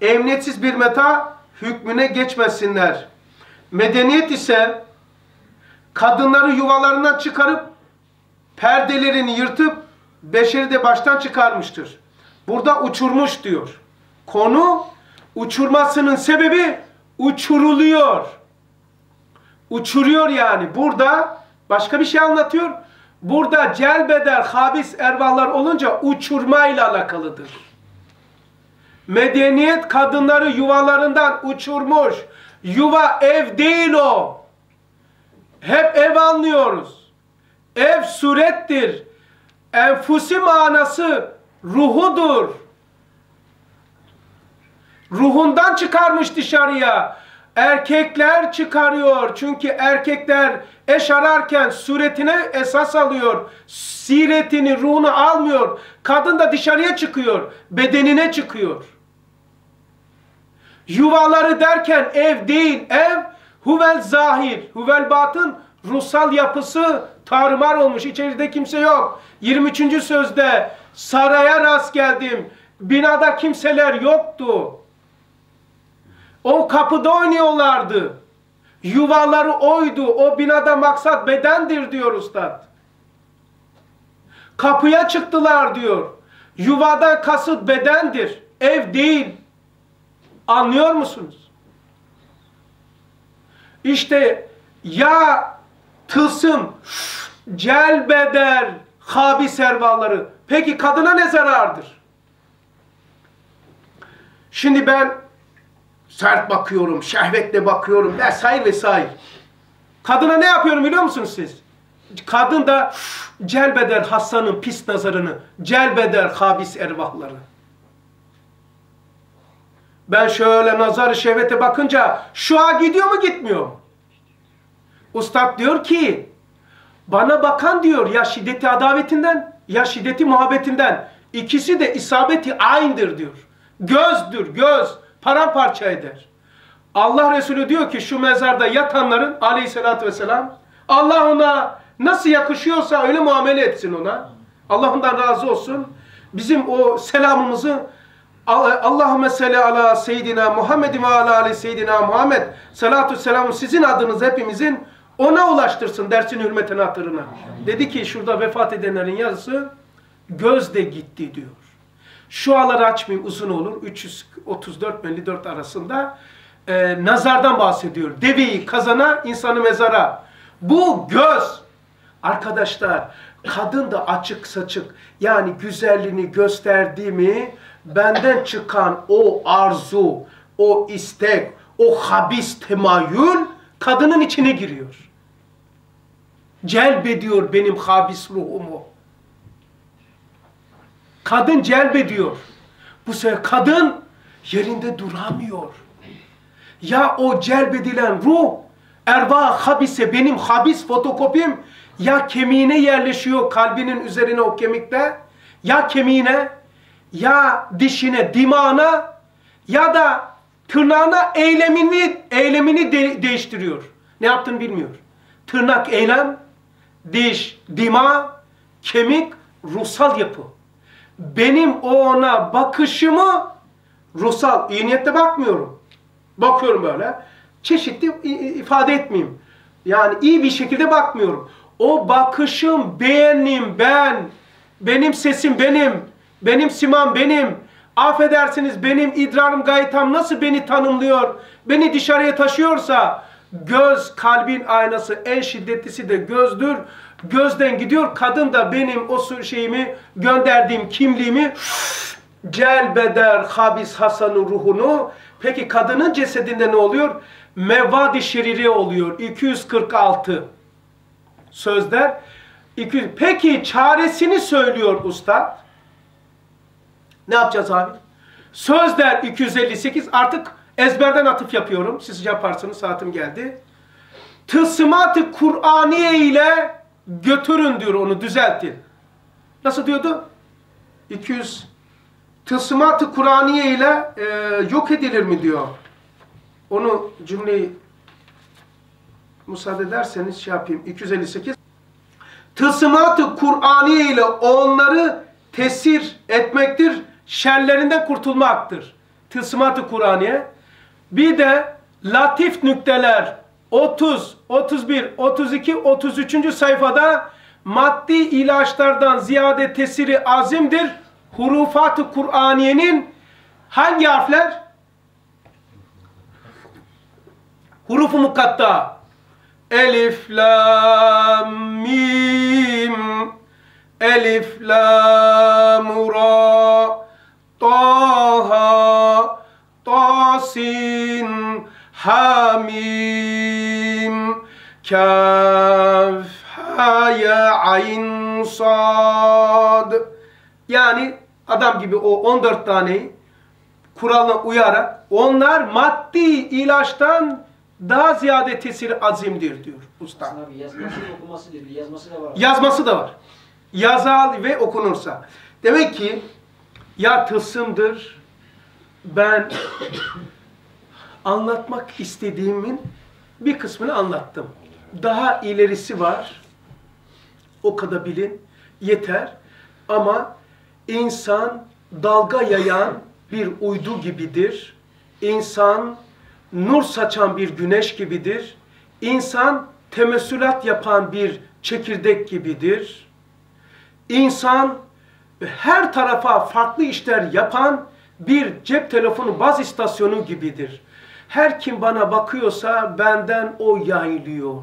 emniyetsiz bir meta hükmüne geçmesinler. Medeniyet ise kadınları yuvalarından çıkarıp perdelerini yırtıp beşeri de baştan çıkarmıştır. Burada uçurmuş diyor. Konu uçurmasının sebebi uçuruluyor. Uçuruyor yani. Burada başka bir şey anlatıyor. Burada celbeder, habis ervahlar olunca uçurmayla alakalıdır. Medeniyet kadınları yuvalarından uçurmuş. Yuva ev değil o. Hep ev anlıyoruz. Ev surettir. Enfusi manası ruhudur. Ruhundan çıkarmış dışarıya. Erkekler çıkarıyor. Çünkü erkekler eş ararken suretine esas alıyor. Siretini, ruhunu almıyor. Kadın da dışarıya çıkıyor. Bedenine çıkıyor. Yuvaları derken ev değil, ev huvel zahir, huvel batın ruhsal yapısı tarumar olmuş. İçeride kimse yok. 23. sözde saraya rast geldim. Binada kimseler yoktu. O kapıda oynuyorlardı. Yuvaları oydu. O binada maksat bedendir diyor ustad. Kapıya çıktılar diyor. Yuvada kasıt bedendir. Ev değil. Anlıyor musunuz? İşte ya tılsım celbeder habi servalları. Peki kadına ne zarardır? Şimdi ben sert bakıyorum, şehvetle bakıyorum vesaire vesaire. Kadına ne yapıyorum biliyor musunuz siz? Kadın da celbeder hastanın pis nazarını, celbeder habis ervahları. Ben şöyle nazar şehvete bakınca şua gidiyor mu gitmiyor mu? Ustad diyor ki bana bakan diyor ya şiddeti adavetinden ya şiddeti muhabbetinden ikisi de isabeti aynıdır diyor. Gözdür göz paramparça eder. Allah Resulü diyor ki şu mezarda yatanların aleyhissalatü vesselam Allah ona nasıl yakışıyorsa öyle muamele etsin ona. Allah ondan razı olsun. Bizim o selamımızı Allahümme salli ala seyyidina Muhammed ve ala ali seyyidina Muhammed salatu selamu sizin adınız hepimizin ona ulaştırsın dersin hürmetine hatırına. Dedi ki şurada vefat edenlerin yarısı gözde gitti diyor. Şu aları açmayayım uzun olur. 334 54 arasında e, nazardan bahsediyor. Deveyi kazana, insanı mezara. Bu göz. Arkadaşlar kadın da açık saçık yani güzelliğini gösterdi mi benden çıkan o arzu, o istek, o habis temayül kadının içine giriyor. Celbediyor benim habis ruhumu. Kadın celbediyor. Bu sefer kadın yerinde duramıyor. Ya o celbedilen ruh erva habise benim habis fotokopim ya kemiğine yerleşiyor kalbinin üzerine o kemikte ya kemiğine ya dişine dimağına ya da tırnağına eylemini eylemini de değiştiriyor. Ne yaptığını bilmiyor. Tırnak eylem, diş, dima, kemik, ruhsal yapı benim ona bakışımı ruhsal, iyi niyetle bakmıyorum. Bakıyorum böyle. Çeşitli ifade etmeyeyim. Yani iyi bir şekilde bakmıyorum. O bakışım benim, ben, benim sesim benim, benim simam benim. Affedersiniz benim idrarım gayetam nasıl beni tanımlıyor, beni dışarıya taşıyorsa göz kalbin aynası en şiddetlisi de gözdür gözden gidiyor. Kadın da benim o şeyimi gönderdiğim kimliğimi celbeder habis Hasan'ın ruhunu. Peki kadının cesedinde ne oluyor? Mevvadi şeriri oluyor. 246 sözler. 200. Peki çaresini söylüyor usta. Ne yapacağız abi? Sözler 258 artık ezberden atıf yapıyorum. Siz yaparsınız saatim geldi. Tısmat-ı Kur'aniye ile götürün diyor onu düzeltin. Nasıl diyordu? 200 Tısmat-ı Kur'aniye ile e, yok edilir mi diyor. Onu cümleyi müsaade ederseniz şey yapayım. 258 Tısmat-ı Kur'aniye ile onları tesir etmektir, şerlerinden kurtulmaktır. Tılsımat-ı Kur'aniye. Bir de latif nükteler 30, 31, 32, 33. sayfada maddi ilaçlardan ziyade tesiri azimdir. Hurufat-ı Kur'aniyenin hangi harfler? Hurufu mukatta. Elif, lam, mim. Elif, lam, Hamim. Kaf. Haya. Ayn. Sad. Yani adam gibi o 14 taneyi kuralına uyarak onlar maddi ilaçtan daha ziyade tesiri azimdir diyor usta. Abi yazması da okuması değil, yazması da var. Yazması da var. Yazal ve okunursa. Demek ki ya tılsımdır ben anlatmak istediğimin bir kısmını anlattım. Daha ilerisi var. O kadar bilin. Yeter. Ama insan dalga yayan bir uydu gibidir. İnsan nur saçan bir güneş gibidir. İnsan temessülat yapan bir çekirdek gibidir. İnsan her tarafa farklı işler yapan bir cep telefonu baz istasyonu gibidir. Her kim bana bakıyorsa benden o yayılıyor.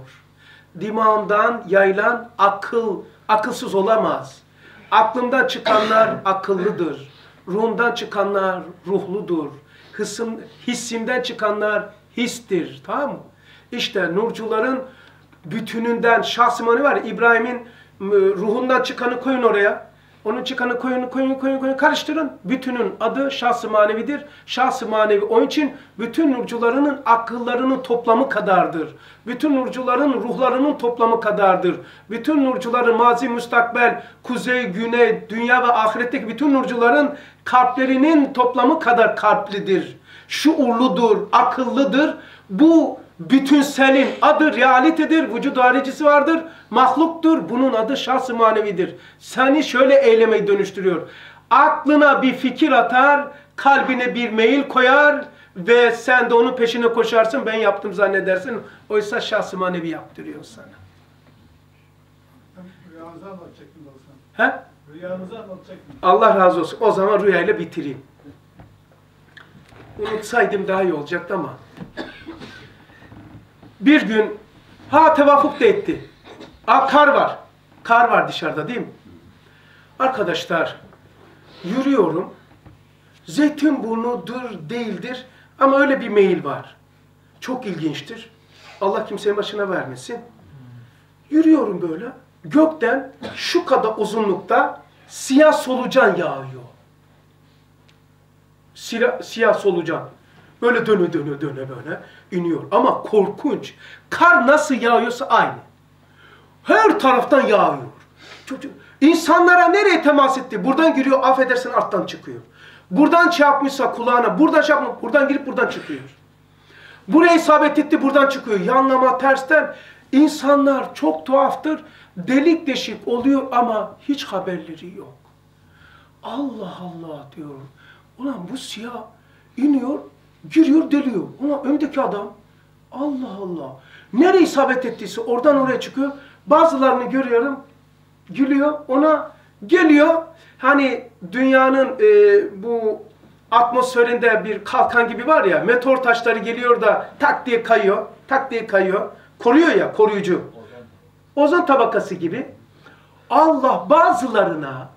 Dimağımdan yayılan akıl, akılsız olamaz. Aklımdan çıkanlar akıllıdır. Ruhumdan çıkanlar ruhludur. Hısım, hissimden çıkanlar histir. Tamam mı? İşte nurcuların bütününden şahsımanı var. İbrahim'in ruhundan çıkanı koyun oraya. Onun çıkanı koyun, koyun, koyun, koyun karıştırın. Bütünün adı şahsı manevidir. Şahsı manevi onun için bütün nurcularının akıllarının toplamı kadardır. Bütün nurcuların ruhlarının toplamı kadardır. Bütün nurcuların mazi, müstakbel, kuzey, güney, dünya ve ahiretteki bütün nurcuların kalplerinin toplamı kadar kalplidir. Şuurludur, akıllıdır. Bu bütünselin adı realitedir, vücut haricisi vardır, mahluktur. Bunun adı şahs-ı manevidir. Seni şöyle eylemeyi dönüştürüyor. Aklına bir fikir atar, kalbine bir meyil koyar ve sen de onun peşine koşarsın, ben yaptım zannedersin. Oysa şahs-ı manevi yaptırıyor sana. Rüyanızı anlatacaktım. He? Rüyanızı anlatacaktım. Allah razı olsun. O zaman rüyayla bitireyim. Unutsaydım daha iyi olacaktı ama. Bir gün ha tevafuk da etti. Aa, kar var. Kar var dışarıda değil mi? Arkadaşlar yürüyorum. Zeytinburnu'dur değildir ama öyle bir meyil var. Çok ilginçtir. Allah kimsenin başına vermesin. Yürüyorum böyle. Gökten şu kadar uzunlukta siyah solucan yağıyor. Siyah, siyah solucan. Böyle döne döne döne böyle iniyor. Ama korkunç. Kar nasıl yağıyorsa aynı. Her taraftan yağıyor. Çocuk, insanlara nereye temas etti? Buradan giriyor, affedersin alttan çıkıyor. Buradan şey kulağına, buradan şey yapmış, buradan girip buradan çıkıyor. Buraya isabet etti, buradan çıkıyor. Yanlama, tersten. İnsanlar çok tuhaftır. Delik deşik oluyor ama hiç haberleri yok. Allah Allah diyorum. Ulan bu siyah iniyor, giriyor, deliyor. Ulan öndeki adam Allah Allah. Nereye isabet ettiyse oradan oraya çıkıyor. Bazılarını görüyorum, gülüyor. Ona geliyor. Hani dünyanın e, bu atmosferinde bir kalkan gibi var ya, meteor taşları geliyor da tak diye kayıyor, tak diye kayıyor. Koruyor ya, koruyucu. Ozon tabakası gibi. Allah bazılarına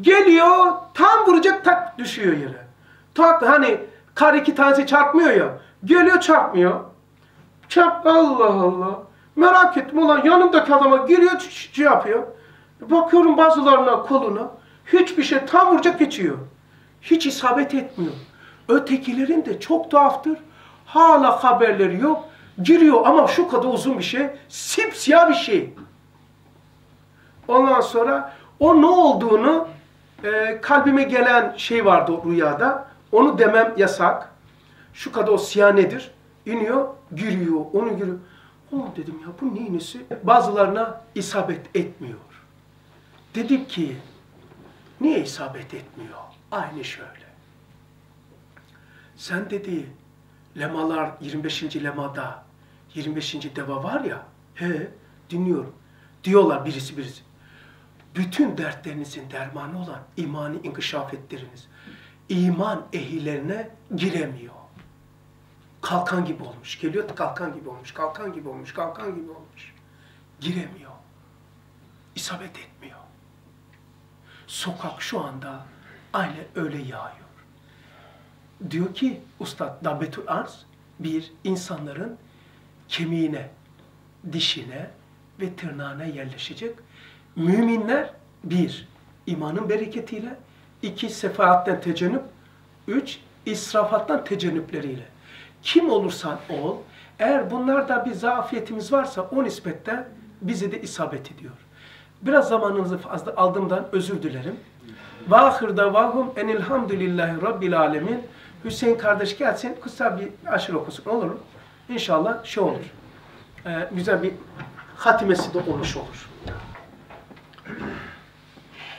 geliyor, tam vuracak tak düşüyor yere. Tak hani kar iki tanesi çarpmıyor ya. Geliyor çarpmıyor. Çarp Allah Allah. Merak ettim ulan yanımdaki adama giriyor şey yapıyor. Bakıyorum bazılarına koluna. Hiçbir şey tam vuracak geçiyor. Hiç isabet etmiyor. Ötekilerin de çok tuhaftır. Hala haberleri yok. Giriyor ama şu kadar uzun bir şey. Sipsiyah bir şey. Ondan sonra o ne olduğunu e, kalbime gelen şey vardı rüyada. Onu demem yasak. Şu kadar o siyah nedir? İniyor, giriyor, onu giriyor. Ulan dedim ya bu neyin? Bazılarına isabet etmiyor. Dedim ki niye isabet etmiyor? Aynı şöyle. Sen dedi lemalar 25. lemada 25. deva var ya he dinliyorum. Diyorlar birisi birisi. Bütün dertlerinizin dermanı olan imanı inkişaf ettiriniz. İman ehillerine giremiyor. Kalkan gibi olmuş. Geliyor kalkan gibi olmuş. Kalkan gibi olmuş. Kalkan gibi olmuş. Giremiyor. İsabet etmiyor. Sokak şu anda aynen öyle yağıyor. Diyor ki Ustad Dabbetül Arz bir insanların kemiğine, dişine ve tırnağına yerleşecek. Müminler bir, imanın bereketiyle, iki, sefaatten tecenüp, üç, israfattan tecenüpleriyle. Kim olursan ol, eğer bunlarda bir zafiyetimiz varsa o nispette bize de isabet ediyor. Biraz zamanınızı fazla aldığımdan özür dilerim. Ve ahir davahum enilhamdülillahi rabbil alemin. Hüseyin kardeş gelsin, kısa bir aşır okusun olur mu? İnşallah şey olur. Ee, güzel bir hatimesi de olmuş olur.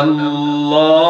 الله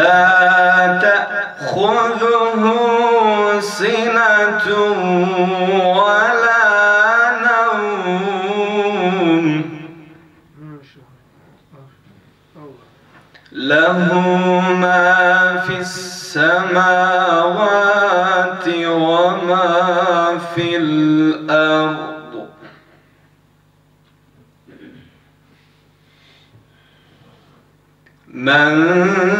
لا تأخذه سنة ولا نوم. له ما في السماوات وما في الأرض. من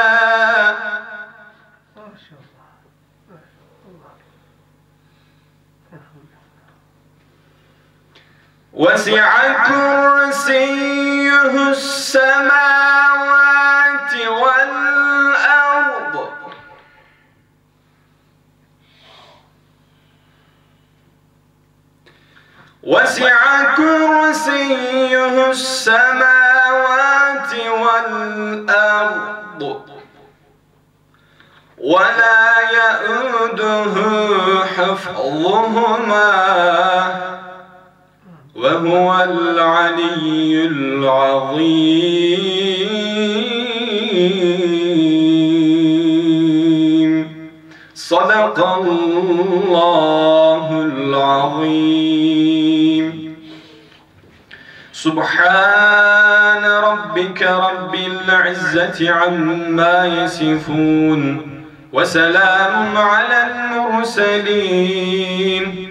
وسع كرسيه السماوات والأرض. وسع كرسيه السماوات والأرض. ولا يئوده حفظهما. وهو العلي العظيم. صدق الله العظيم. سبحان ربك رب العزة عما يصفون وسلام على المرسلين.